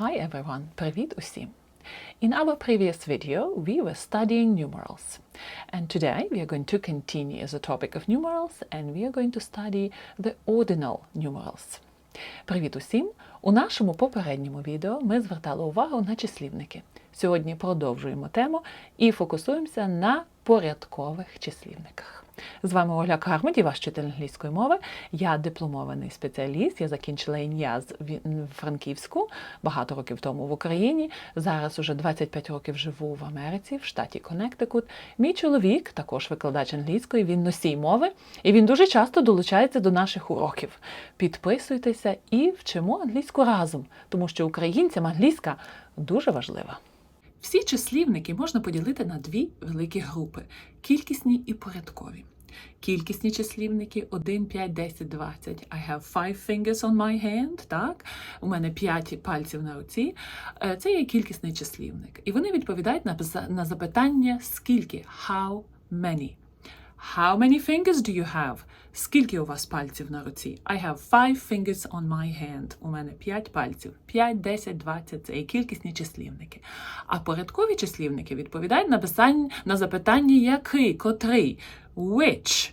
Hi everyone, привіт усім! In our previous video, we were studying numerals. And today we are going to continue the topic of numerals and we are going to study the ordinal numerals. Привіт усім! У нашому попередньому відео ми звертали увагу на числівники. Сьогодні продовжуємо тему і фокусуємося на порядкових числівниках. З вами Оля Кармоді, ваш вчитель англійської мови. Я дипломований спеціаліст. Я закінчила ІНЯЗ в Франківську багато років тому в Україні. Зараз уже 25 років живу в Америці, в штаті Коннектикут. Мій чоловік, також викладач англійської, він носій мови, і він дуже часто долучається до наших уроків. Підписуйтеся і вчимо англійську разом, тому що українцям англійська дуже важлива. Всі числівники можна поділити на дві великі групи кількісні і порядкові. Кількісні числівники 1, 5, 10, 20. I have five fingers on my hand. Так? У мене 5 пальців на руці. Е, Це є кількісний числівник. І вони відповідають на, запитання скільки? How many? How many fingers do you have? Скільки у вас пальців на руці? I have five fingers on my hand. У мене 5 пальців. 5, 10, 20 – це є кількісні числівники. А порядкові числівники відповідають на, писань, на запитання який, котрий, which.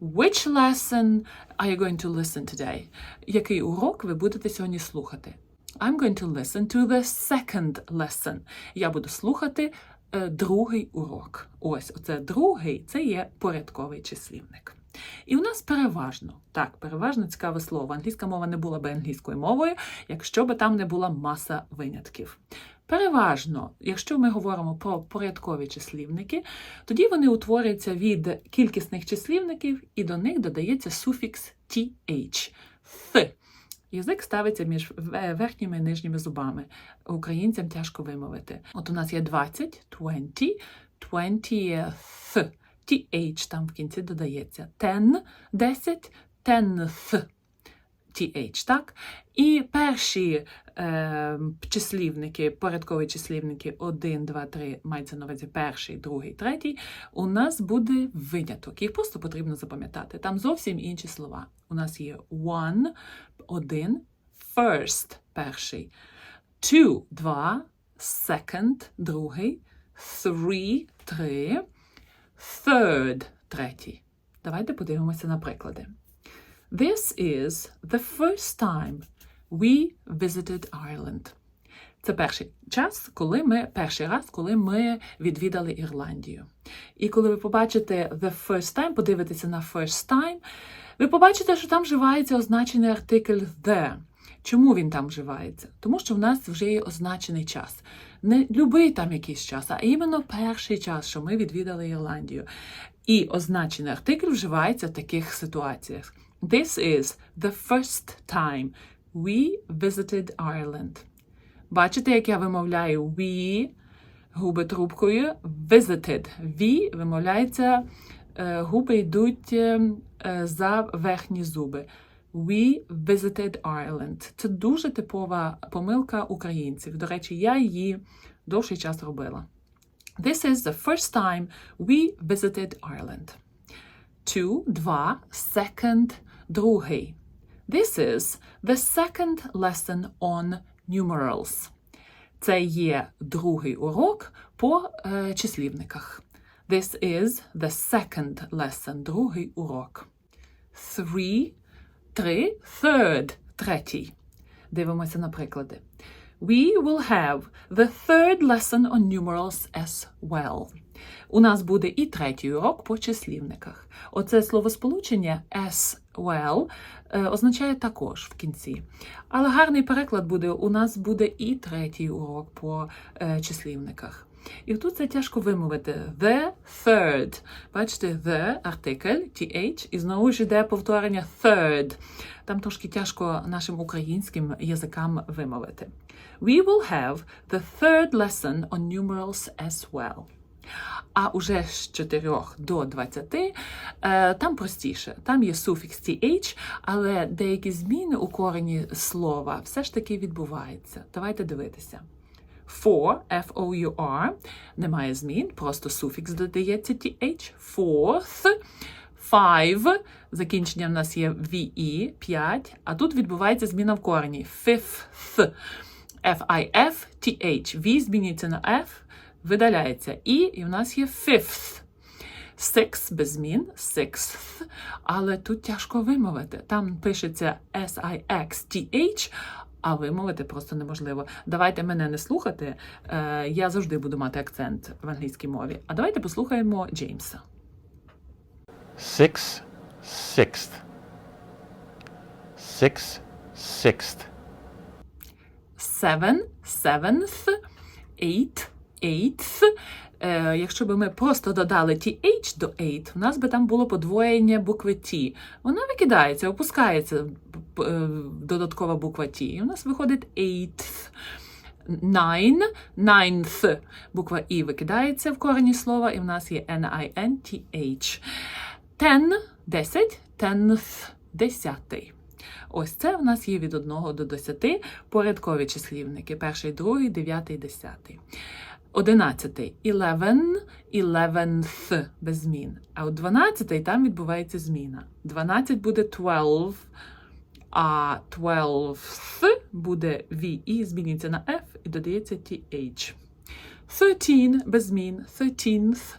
Which lesson are you going to listen today? Який урок ви будете сьогодні слухати? I'm going to listen to the second lesson. Я буду слухати другий урок. Ось, оце другий, це є порядковий числівник. І у нас переважно, так, переважно цікаве слово. Англійська мова не була би англійською мовою, якщо би там не була маса винятків. Переважно, якщо ми говоримо про порядкові числівники, тоді вони утворюються від кількісних числівників і до них додається суфікс th. Th. Язик ставиться між верхніми і нижніми зубами. Українцям тяжко вимовити. От у нас є 20, 20, 20th. th там в кінці додається. Ten, 10, 10th. Th, так? І перші е, числівники, порядкові числівники 1, 2, 3, мається на увазі перший, другий, третій, у нас буде виняток. Їх просто потрібно запам'ятати. Там зовсім інші слова. У нас є one, один, first, перший, two, два, second, другий, three, три, third, третій. Давайте подивимося на приклади. This is the first time we visited Ireland. Це перший час, коли ми перший раз, коли ми відвідали Ірландію. І коли ви побачите the first time, подивитеся на first time, ви побачите, що там вживається означений артикль the. Чому він там вживається? Тому що в нас вже є означений час. Не любий там якийсь час, а іменно перший час, що ми відвідали Ірландію. І означений артикль вживається в таких ситуаціях. This is the first time we visited Ireland. Бачите, як я вимовляю we, губи трубкою, visited. V вимовляється, е, губи йдуть е, е, за верхні зуби. We visited Ireland. Це дуже типова помилка українців. До речі, я її довший час робила. This is the first time we visited Ireland. Two, два, second, другий. This is the second lesson on numerals. Це є другий урок по е, числівниках. This is the second lesson, другий урок. Three, три, third, третій. Дивимося на приклади. We will have the third lesson on numerals as well. У нас буде і третій урок по числівниках. Оце словосполучення as well е, означає також в кінці. Але гарний переклад буде: у нас буде і третій урок по е, числівниках. І тут це тяжко вимовити. The third. Бачите, the артикль, th, і знову ж йде повторення third. Там трошки тяжко нашим українським язикам вимовити. We will have the third lesson on numerals as well. А уже з 4 до 20 е, там простіше. Там є суфікс th, але деякі зміни у корені слова все ж таки відбуваються. Давайте дивитися. Four, F-O-U-R, немає змін, просто суфікс додається th. Fourth, five, закінчення в нас є VE, 5, а тут відбувається зміна в корені. Fifth. F-I-F, T-H. V змінюється на F, видаляється І, і в нас є fifth. Six без змін, sixth, але тут тяжко вимовити. Там пишеться S-I-X-T-H, а вимовити просто неможливо. Давайте мене не слухати. Е, я завжди буду мати акцент в англійській мові. А давайте послухаємо Джеймса. Six, sixth. Six, sixth. Seven, seventh, eight, eighth. Е, якщо б ми просто додали TH до eight, у нас би там було подвоєння букви T. Вона викидається, опускається е, додаткова буква T. І у нас виходить eighth. Nine, ninth. Буква І викидається в корені слова, і в нас є N-I-N-T-H. Ten, десять, tenth, десятий. Ось це в нас є від 1 до 10 порядкові числівники. Перший, другий, дев'ятий, десятий. Одинадцятий eleven, eleventh без змін. А от дванадцятий там відбувається зміна. 12 буде twelve, а twelfth буде V і змінюється на F і додається TH. Thirteen без змін, thirteenth,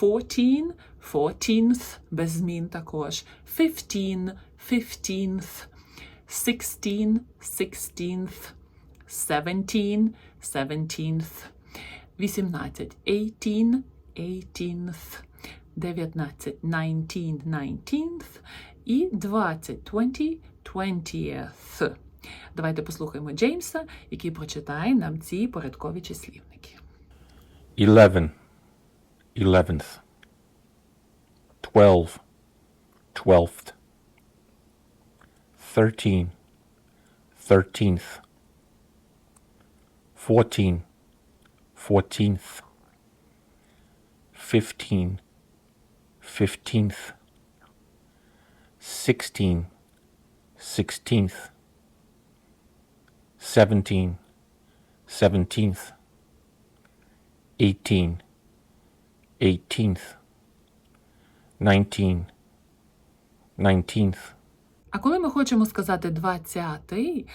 fourteen, fourteenth без змін також, fifteen, fifteenth, sixteen, sixteenth, seventeen, seventeenth, вісімнадцять, eighteen, eighteenth, дев'ятнадцять, nineteen, nineteenth і двадцять, twenty, twentieth. Давайте послухаємо Джеймса, який прочитає нам ці порядкові числівники. Eleven, eleventh. Twelve, twelfth. Thirteen, thirteenth. Fourteen, fourteenth. Fifteen, fifteenth. Sixteen, sixteenth. Seventeen, seventeenth. Eighteen, eighteenth. Nineteen, nineteenth. А коли ми хочемо сказати 20-й,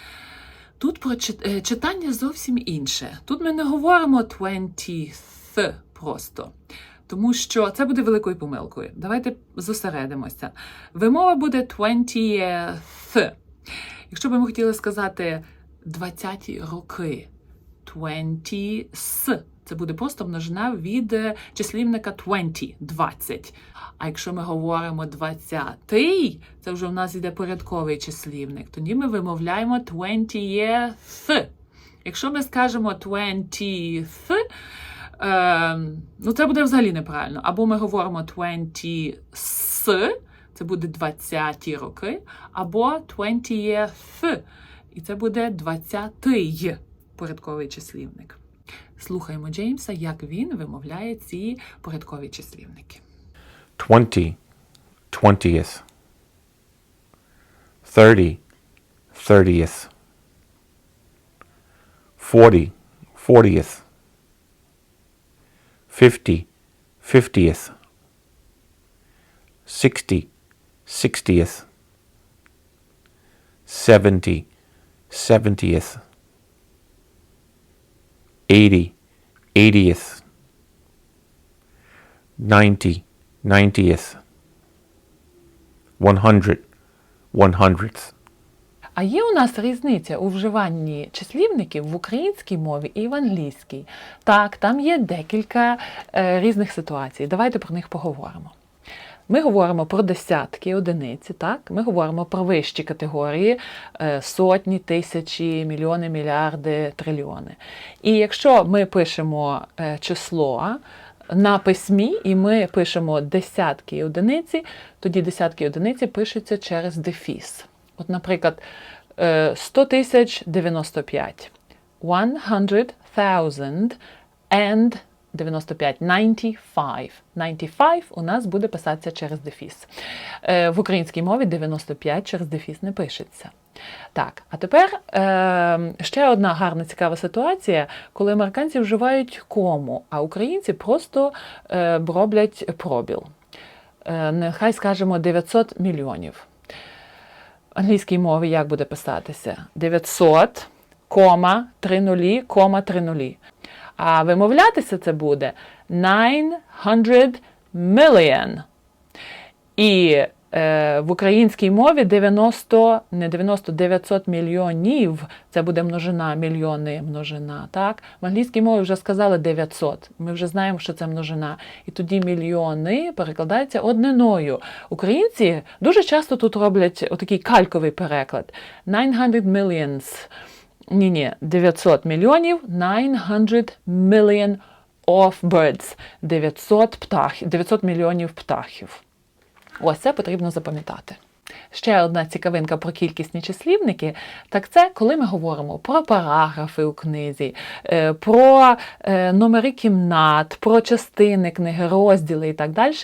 тут про е, читання зовсім інше. Тут ми не говоримо 20th просто. Тому що це буде великою помилкою. Давайте зосередимося. Вимова буде 20th. Якщо б ми хотіли сказати 20-ті роки, 20s, це буде просто множина від е, числівника 20, 20. А якщо ми говоримо 20-й, це вже в нас йде порядковий числівник, тоді ми вимовляємо 20th. Якщо ми скажемо 20th, е, ну це буде взагалі неправильно. Або ми говоримо 20s, це буде 20-ті роки, або 20th, і це буде 20-й порядковий числівник. Слухаємо Джеймса, як він вимовляє ці порядкові числівники. Twenty, twentieth. Thirty, thirtieth. Forty, fortieth. Fifty, fiftieth. Sixty, sixtieth. Seventy, seventieth. Eighty, eightieth. Ninety, ninetieth. One hundred, one hundredth. А є у нас різниця у вживанні числівників в українській мові і в англійській. Так, там є декілька е, різних ситуацій. Давайте про них поговоримо. Ми говоримо про десятки, одиниці, так? Ми говоримо про вищі категорії е, сотні, тисячі, мільйони, мільярди, трильйони. І якщо ми пишемо е, число на письмі, і ми пишемо десятки одиниці, тоді десятки і одиниці пишуться через дефіс. От, наприклад, е, 100 тисяч 95. 100,000 and 95. 95. 95 у нас буде писатися через дефіс. Е, В українській мові 95 через дефіс не пишеться. Так, а тепер е, ще одна гарна цікава ситуація, коли американці вживають кому, а українці просто е, роблять пробіл. Е, нехай скажемо 900 мільйонів. В англійській мові як буде писатися? 900, кома, три нулі, кома, три нулі. А вимовлятися це буде 900 million. І е, в українській мові 90, не 90, 900 мільйонів. Це буде множина, мільйони множина. Так? В англійській мові вже сказали 900. Ми вже знаємо, що це множина. І тоді мільйони перекладаються одниною. Українці дуже часто тут роблять отакий кальковий переклад. 900 millions. Ні, ні, 900 мільйонів, 900 million of birds. 900 птахів, 900 мільйонів птахів. Ось це потрібно запам'ятати. Ще одна цікавинка про кількісні числівники, так це коли ми говоримо про параграфи у книзі, е, про е, номери кімнат, про частини книги, розділи і так далі,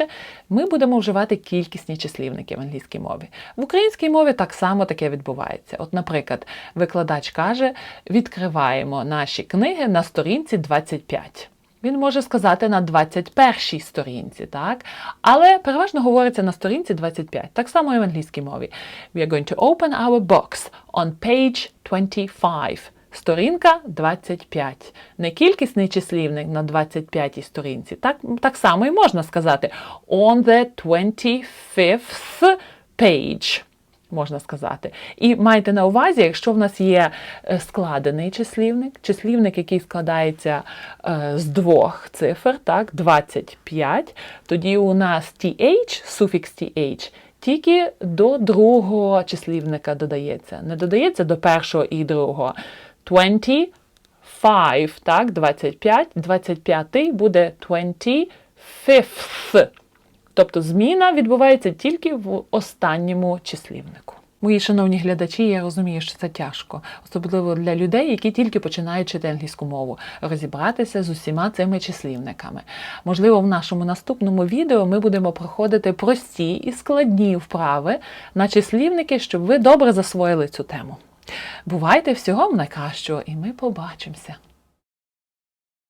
ми будемо вживати кількісні числівники в англійській мові. В українській мові так само таке відбувається. От, наприклад, викладач каже: відкриваємо наші книги на сторінці 25. Він може сказати на 21-й сторінці, так? Але переважно говориться на сторінці 25. Так само і в англійській мові. We are going to open our box on page 25. Сторінка 25. Не кількісний числівник на 25-й сторінці. Так, так само і можна сказати on the 25th page можна сказати. І майте на увазі, якщо в нас є е, складений числівник, числівник, який складається е, з двох цифр, так, 25, тоді у нас th, суфікс th, тільки до другого числівника додається. Не додається до першого і другого. 25, так, 25, 25 буде 25th. Тобто зміна відбувається тільки в останньому числівнику. Мої шановні глядачі, я розумію, що це тяжко, особливо для людей, які тільки починають чити англійську мову, розібратися з усіма цими числівниками. Можливо, в нашому наступному відео ми будемо проходити прості і складні вправи на числівники, щоб ви добре засвоїли цю тему. Бувайте всього найкращого, і ми побачимося!